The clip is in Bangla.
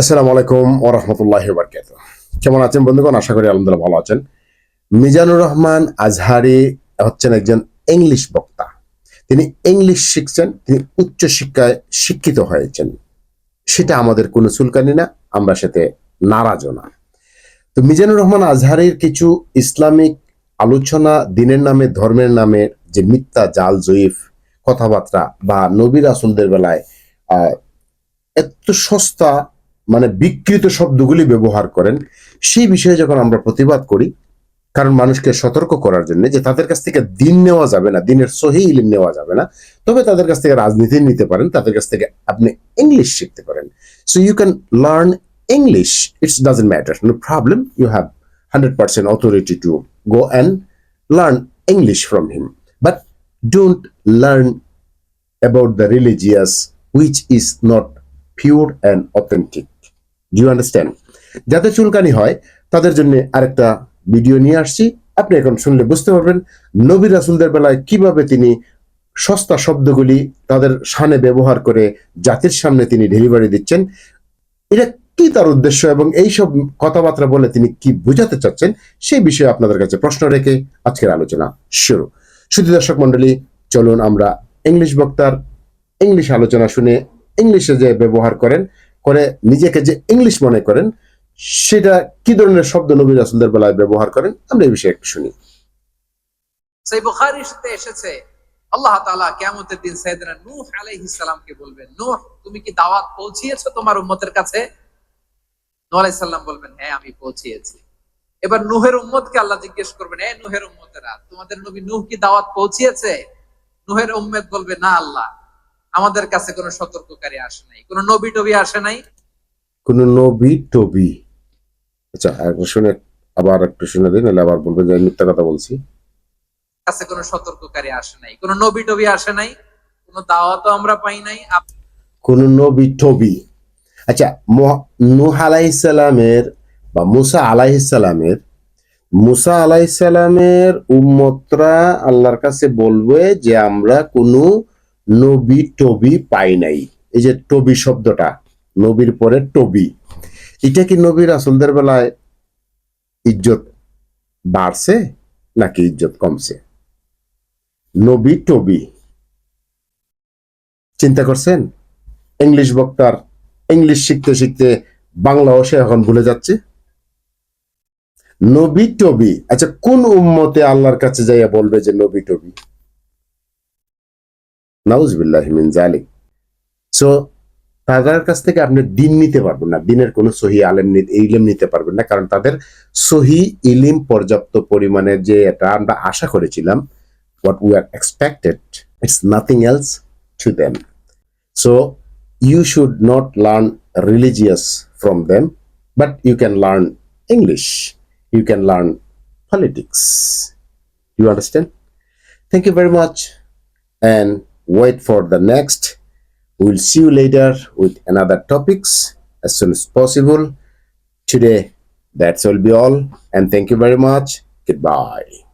আসসালামু আলাইকুম ওরহমতুল্লাহ বারকাত কেমন আছেন বন্ধুগণ? আশা করি আলহামদুলিল্লাহ ভালো আছেন। মিজানুর রহমান আজহারি হচ্ছেন একজন ইংলিশ বক্তা। তিনি ইংলিশ শিখছেন, তিনি উচ্চ শিক্ষায় শিক্ষিত হয়েছেন। সেটা আমাদের কোনো চুলকানি না, আমরা সাথে নারাজও না। তো মিজানুর রহমান আজহারির কিছু ইসলামিক আলোচনা, দিনের নামে, ধর্মের নামে যে মিথ্যা, জাল, জয়ীফ কথাবার্তা বা নবীর রাসুলদের বেলায় এত সস্তা মানে বিকৃত শব্দগুলি ব্যবহার করেন, সেই বিষয়ে যখন আমরা প্রতিবাদ করি, কারণ মানুষকে সতর্ক করার জন্য যে তাদের কাছ থেকে দিন নেওয়া যাবে না, দিনের সহি ইলিম নেওয়া যাবে না, তবে তাদের কাছ থেকে রাজনীতি নিতে পারেন, তাদের কাছ থেকে আপনি ইংলিশ শিখতে পারেন so you can learn English it's doesn't matter no problem you have hundred percent authority to go and learn English from him but don't learn about the religious which is not pure and authentic. You understand? যাদের চুলকানি হয়, তাদের জন্য আরেকটা ভিডিও নিয়ে আসছি। আপনি এখন শুনলে বুঝতে পারবেন, নবী রাসুলদের বেলায় কীভাবে তিনি সস্তা শব্দগুলি তাদের সামনে ব্যবহার করে জাতির সামনে তিনি ডেলিভারি দিচ্ছেন। এটা কি তার উদ্দেশ্য এবং এই সব কথাবার্তা বলে তিনি কি বোঝাতে চাচ্ছেন, সেই বিষয়ে আপনাদের কাছে প্রশ্ন রেখে আজকের আলোচনা শুরু। শুধু দর্শক মন্ডলী চলুন আমরা ইংলিশ বক্তার ইংলিশ আলোচনা শুনে ইংলিশে যে ব্যবহার করেন করে নিজেকে যে ইংলিশ মনে করেন, সেটা কি ধরনের শব্দ নবী রাসুলদের বেলায় ব্যবহার করেন, আমরা এই বিষয়ে একটু শুনি। সেই বুখারির এসেছে, আল্লাহ তাআলা কিয়ামতের দিন সাইয়েদনা নূহ আলাইহিস সালামকে বলবেন, নূহ, তুমি কি দাওয়াত পৌঁছিয়েছো তোমার উম্মতের কাছে? নূহ আলাইহিস সালাম বলবেন হ্যাঁ আমি পৌঁছিয়েছি। এবার নূহের উম্মতকে আল্লাহ জিজ্ঞেস করবেন হ্যাঁ নূহের উম্মতেরা, তোমাদের নবী নূহ কি দাওয়াত পৌঁছিয়েছে? নূহের উম্মত বলবে, না, আল্লাহ। আমাদের কাছে কোনো সতর্ককারী আসে নাই কোনো নবী টবি আসে নাই? কোন নবী টবি আচ্ছা শুনে আবার একটু শুনে দিন নাহলে আবার বলবেন যে মিথ্যা কথা বলছি। কাছে কোনো সতর্ককারী আসে নাই কোনো নবী টবি আসে নাই? কোনো দাওয়াতও আমরা পাই নাই? কোন নবী টবি আচ্ছা নূহ আলাইসালামের বা মুসা আলাইসালামের মুসা আলাইসালামের উম্মতরা আল্লাহর কাছে বলবে যে আমরা কোনো নবী টবি পাই নাই। এই যে টবি শব্দটা, নবীর পরে টবি। এটা কি নবী রাসুলদের বেলায় ইজ্জত বাড়ছে নাকি ইজ্জত কমছে? নবী টবি। চিন্তা করছেন? ইংলিশ বক্তার ইংলিশ শিখতে শিখতে বাংলাও সে এখন ভুলে যাচ্ছে। নবী টবি। আচ্ছা কোন উম্মতে আল্লাহর কাছে যাইয়া বলবে যে নবী টবি? নাউজবিল্লাহিমিনজালি সো তাদের কাছ থেকে আপনি দিন নিতে পারবেন না। দিনের কোনো সহি আলেম ইলিম নিতে পারবেন না। কারণ তাদের সহি ইলিম পর্যাপ্ত পরিমাণে যে এটা আমরা আশা করেছিলাম what we are expected it's nothing else to them so you should not learn religious from them but you can learn English you can learn politics you understand thank you very much and wait for the next. We'll see you later with another topics as soon as possible. Today that's will be all and thank you very much. Goodbye